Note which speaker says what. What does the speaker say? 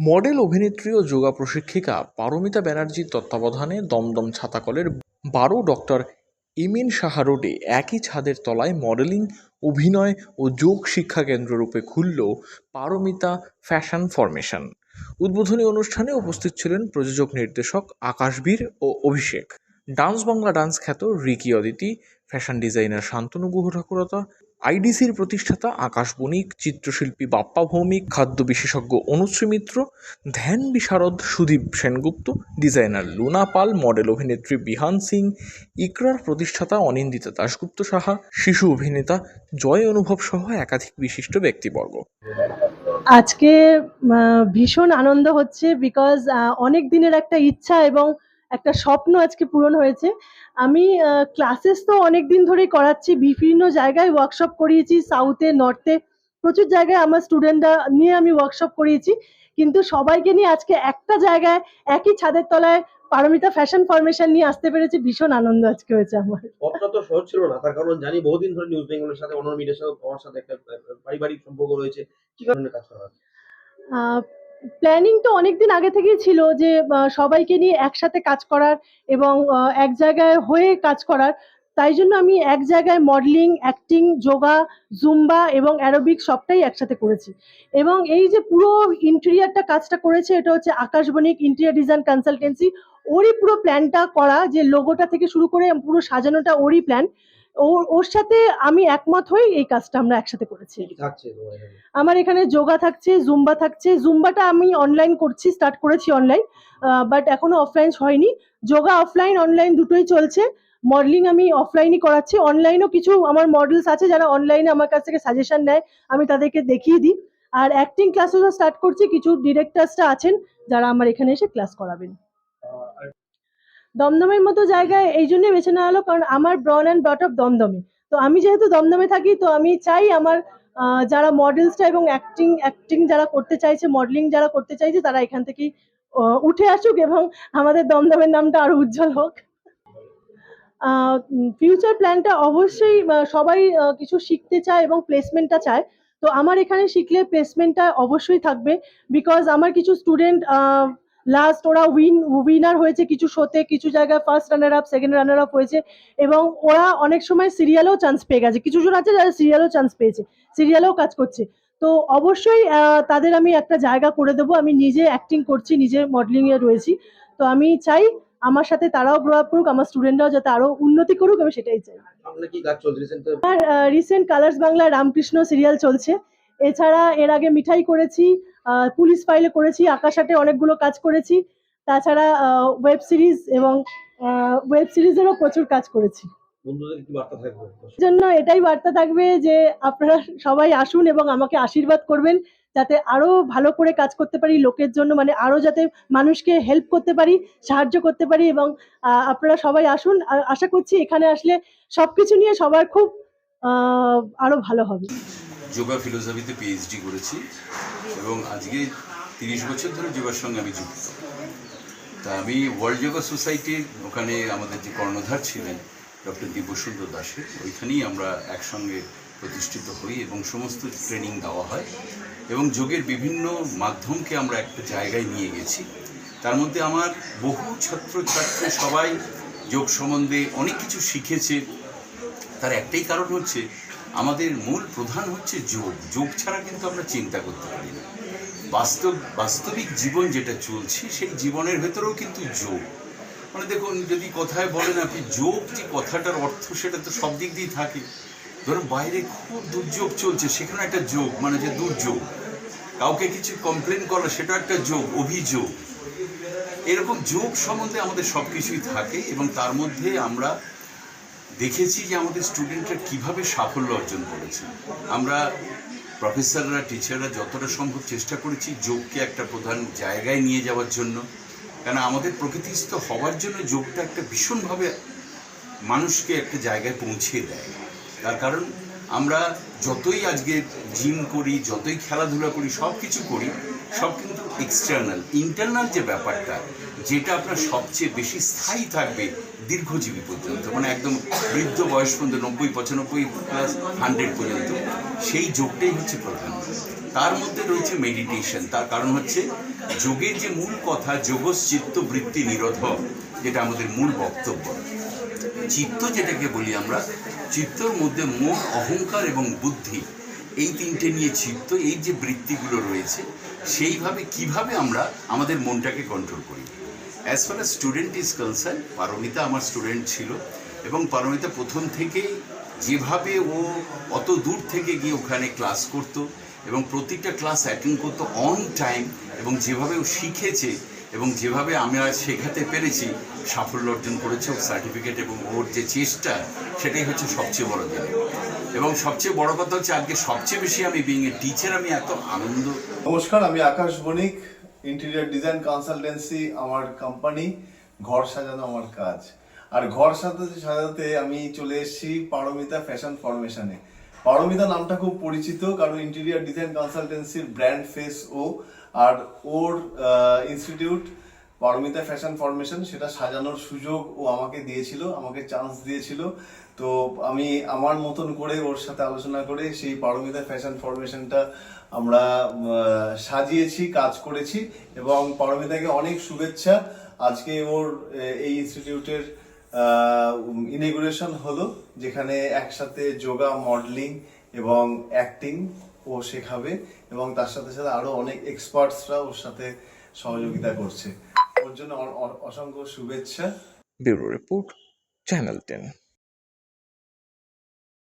Speaker 1: Model অভিনেত্রী ও যোগা প্রশিক্ষিকা পারমিতা ব্যানার্জির তত্ত্বাবধানে দমদম ছাতাকলের বারো ডক্টর ইমিন সাহা রোডে একই ছাদের তলায় মডেলিং, অভিনয় ও যোগ শিক্ষা কেন্দ্র রূপে খুলল পারমিতা ফ্যাশন ফরমেশন। উদ্বোধনী অনুষ্ঠানে উপস্থিত ছিলেন প্রযোজক নির্দেশক আকাশবীর ও অভিষেক। ডান্স বাংলা ডান্স খ্যাত Ricky Aditi fashion designer Shantanu Guha Thakurta, আইডিসির প্রতিষ্ঠাতা আকাশ বণিক, চিত্রশিল্পী বাপ্পা ভৌমিক, খাদ্য বিশেষজ্ঞ অনুশ্রী মিত্র, ধ্যান বিশারদ সুদীপ সেনগুপ্ত, ডিজাইনার লুনা পাল, মডেল অভিনেত্রী বিহান সিং, ইকরার প্রতিষ্ঠাতা অনিন্দিতা দাশগুপ্ত সাহা, শিশু অভিনেতা জয় অনুভব সহ একাধিক বিশিষ্ট ব্যক্তিবর্গ।
Speaker 2: আজকে ভীষণ আনন্দ হচ্ছে বিকজ অনেক দিনের একটা ইচ্ছা এবং একটা স্বপ্ন আজকে পূরণ হয়েছে। আমি ক্লাসেস তো অনেক দিন ধরেই করাচ্ছি বিভিন্ন জায়গায় ওয়ার্কশপ করিয়েছি সাউথে নর্থে প্রচুর জায়গায় আমার স্টুডেন্টরা নিয়ে আমি ওয়ার্কশপ করিয়েছি। কিন্তু সবাইকে নিয়ে আজকে একটা জায়গায় একই ছাদের তলায় পারমিতা ফ্যাশন ফরমেশন নিয়ে আসতে পেরেছি। ভীষণ আনন্দ আজকে হয়েছে আমার।
Speaker 3: পথটা তো সহজ ছিল না তার কারণ জানি বহুদিন ধরে নিউজ বেঙ্গলের সাথে অন্য মিডিয়ার সাথে আমার সাথে একটা পারিবারিক সম্পর্ক রয়েছে। কি কারণে কাজ করা?
Speaker 2: প্ল্যানিং তো অনেকদিন আগে থেকেই ছিল যে সবাইকে নিয়ে একসাথে কাজ করার এবং এক জায়গায় হয়ে কাজ করার। তাই জন্য আমি এক জায়গায় মডেলিং অ্যাক্টিং যোগা জুম্বা এবং অ্যারোবিক সবটাই একসাথে করেছি। এবং এই যে পুরো ইন্টেরিয়ারটা কাজটা করেছে, এটা হচ্ছে আকাশবণিক ইন্টেরিয়ার ডিজাইন কনসালটেন্সি ওরই পুরো প্ল্যানটা করা, যে লোগোটা থেকে শুরু করে পুরো সাজানোটা ওরই প্ল্যান ওর ওর সাথে আমি একমত হয়ে এই কাজটা আমরা একসাথে করেছি? আমার এখানে যোগা থাকছে জুম্বা থাকছে। জুম্বাটা আমি অনলাইন করছি স্টার্ট করেছি অনলাইন বাট এখনও অফলাইন হয়নি। যোগা অফলাইন অনলাইন দুটোই চলছে। মডেলিং আমি অফলাইনই করাচ্ছি। অনলাইনও কিছু আমার মডেলস আছে যারা অনলাইনে আমার কাছ থেকে সাজেশন নেয় আমি তাদেরকে দেখিয়ে দিই। আর অ্যাক্টিং ক্লাসেসও স্টার্ট করছি। কিছু ডিরেক্টার্সরা আছেন যারা আমার এখানে এসে ক্লাস করাবেন। দমদমের মতো জায়গায় এই জন্য বেছে নেওয়া হলো, কারণ আমার ব্রন অ্যান্ড ব্রট অফ দমদমে। তো আমি যেহেতু দমদমে থাকি, তো আমি চাই আমার যারা মডেলসটা এবং অ্যাক্টিং অ্যাক্টিং যারা করতে চাইছে মডেলিং যারা করতে চাইছে, তারা এখান থেকেই উঠে আসুক এবং আমাদের দমদমের নামটা আরও উজ্জ্বল হোক। ফিউচার প্ল্যানটা অবশ্যই সবাই কিছু শিখতে চায় এবং প্লেসমেন্টটা চায়। তো আমার এখানে শিখলে প্লেসমেন্টটা অবশ্যই থাকবে বিকজ আমার কিছু স্টুডেন্ট লাস্ট ওরা উইন উইনার হয়েছে কিছু শোতে কিছু জায়গায় first runner up second runner up হয়েছে এবং ওরা অনেক সময় সিরিয়ালেও চান্স পেয়ে গেছে। কিছু জন আছে যারা সিরিয়ালেও চান্স পেয়েছে সিরিয়ালেও কাজ করছে। তো অবশ্যই তাদের আমি একটা জায়গা করে দেবো। আমি নিজে অ্যাক্টিং করছি নিজে মডেলিং এ রয়েছি। তো আমি চাই আমার সাথে তারাও গ্রো আপ করুক আমার স্টুডেন্টরাও যাতে আরও উন্নতি করুক আমি সেটাই চাই।
Speaker 3: চলছে recent
Speaker 2: Colors Bangla Ramakrishna serial চলছে। এছাড়া এর আগে মিঠাই করেছি পুলিশ ফাইলে করেছি আকাশাটে অনেকগুলো কাজ করেছি। তাছাড়া ওয়েব সিরিজ এবং ওয়েব সিরিজেরও প্রচুর কাজ করেছি। জন্য এটাই বার্তা থাকবে যে আপনারা সবাই আসুন এবং আমাকে আশীর্বাদ করবেন যাতে আরও ভালো করে কাজ করতে পারি লোকের জন্য মানে আরও যাতে মানুষকে হেল্প করতে পারি সাহায্য করতে পারি এবং আপনারা সবাই আসুন। আশা করছি এখানে আসলে সবকিছু নিয়ে সবার খুব আহ, আরও ভালো হবে।
Speaker 4: যোগা ফিলোসফিতে পিএইচডি করেছি এবং আজকে তিরিশ বছর ধরে যোগার সঙ্গে আমি যুক্ত। তা আমি ওয়ার্ল্ড যোগা সোসাইটির ওখানে আমাদের যে কর্ণধার ছিলেন ডক্টর দিব্যসুন্দর দাসের, ওইখানেই আমরা একসঙ্গে প্রতিষ্ঠিত হই এবং সমস্ত ট্রেনিং দেওয়া হয় এবং যোগের বিভিন্ন মাধ্যমকে আমরা একটা জায়গায় নিয়ে গেছি। তার মধ্যে আমার বহু ছাত্র ছাত্রী সবাই যোগ সম্বন্ধে অনেক কিছু শিখেছে। তার একটাই কারণ হচ্ছে আমাদের মূল প্রধান হচ্ছে যোগ। যোগ ছাড়া কিন্তু আমরা চিন্তা করতে পারি না। বাস্তব, বাস্তবিক জীবন যেটা চলছে, সেই জীবনের ভেতরেও কিন্তু যোগ। মানে দেখুন, যদি কথায় বলেন আপনি, যোগ যে কথাটার অর্থ, সেটা তো সব দিক দিয়েই থাকে। ধরুন, বাইরে খুব দুর্যোগ চলছে সেখানে একটা যোগ মানে যে দুর্যোগ। কাউকে কিছু কমপ্লেন করা সেটা একটা যোগ, অভিযোগ। এরকম যোগ সম্বন্ধে আমাদের সব কিছুই থাকে এবং তার মধ্যে আমরা দেখেছি যে আমাদের স্টুডেন্টরা কীভাবে সাফল্য অর্জন করেছে। আমরা প্রফেসররা, টিচাররা যতটা সম্ভব চেষ্টা করেছি যোগকে একটা প্রধান জায়গায় নিয়ে যাওয়ার জন্য। কেন আমাদের প্রকৃতিস্থ হওয়ার জন্য যোগটা একটা ভীষণভাবে মানুষকে একটা জায়গায় পৌঁছে দেয়। তার কারণ আমরা যতই আজকে জিম করি, যতই খেলাধুলা করি সব কিছু করি সব কিন্তু এক্সটার্নাল ইন্টারনাল যে ব্যাপারটা, যেটা আপনার সবচেয়ে বেশি স্থায়ী থাকবে দীর্ঘজীবী পর্যন্ত মানে একদম বৃদ্ধ বয়স পর্যন্ত, নব্বই, পঁচানব্বই প্লাস হান্ড্রেড পর্যন্ত, সেই যোগটাই হচ্ছে প্রধান। তার মধ্যে রয়েছে মেডিটেশন তার কারণ হচ্ছে যোগের যে মূল কথা যোগস চিত্ত বৃত্তি নিরোধক যেটা আমাদের মূল বক্তব্য। চিত্ত যেটাকে বলি আমরা, চিত্তর মধ্যে মন অহংকার এবং বুদ্ধি এই তিনটে নিয়ে চিত্ত, এই যে বৃত্তিগুলো রয়েছে, সেইভাবে কীভাবে আমরা আমাদের মনটাকে কন্ট্রোল করি? As far as student is concern Paramita আমার স্টুডেন্ট ছিল এবং পারমিতা প্রথম থেকেই যেভাবে ও অত দূর থেকে গিয়ে ওখানে ক্লাস করত এবং প্রতিটা ক্লাস অ্যাটেন্ড করতো অন টাইম এবং যেভাবে ও শিখেছে এবং যেভাবে আমি আজ শেখাতে পেরেছি, সাফল্য অর্জন করেছে ওর সার্টিফিকেট এবং ওর যে চেষ্টা, সেটাই হচ্ছে সবচেয়ে বড় জিনিস এবং সবচেয়ে বড় কথা হচ্ছে আজকে সবচেয়ে বেশি আমি বিং এ টিচার আমি এত আনন্দ।
Speaker 5: নমস্কার, আমি Akash Banik interior design consultancy আমার কোম্পানি ঘর সাজানো আমার কাজ। আর ঘর সাজাতে সাজাতে আমি চলে এসেছি পারমিতা ফ্যাশন ফরমেশনে পারমিতা নামটা খুব পরিচিত, কারণ ইন্টেরিয়র ডিজাইন কনসালটেন্সির ব্র্যান্ড ফেস ও, আর ওর ইনস্টিটিউট পারমিতা ফ্যাশন ফরমেশন, সেটা সাজানোর সুযোগ ও আমাকে দিয়েছিল, আমাকে চান্স দিয়েছিল। তো আমি আমার মতন করে ওর সাথে আলোচনা করে সেই পারমিতা ফ্যাশন ফরমেশনটা আমরা সাজিয়েছি, কাজ করেছি এবং পারমিতাকে অনেক শুভেচ্ছা। আজকে ওর এই ইনস্টিটিউটের ইনিগুরেশন হলো, যেখানে একসাথে যোগা মডেলিং এবং অ্যাক্টিং ও শেখাবে এবং তার সাথে সাথে আরও অনেক এক্সপার্টসরা ওর সাথে সহযোগিতা করছে। ওর জন্য অসংখ্য শুভেচ্ছা।
Speaker 1: Bureau report channel ten.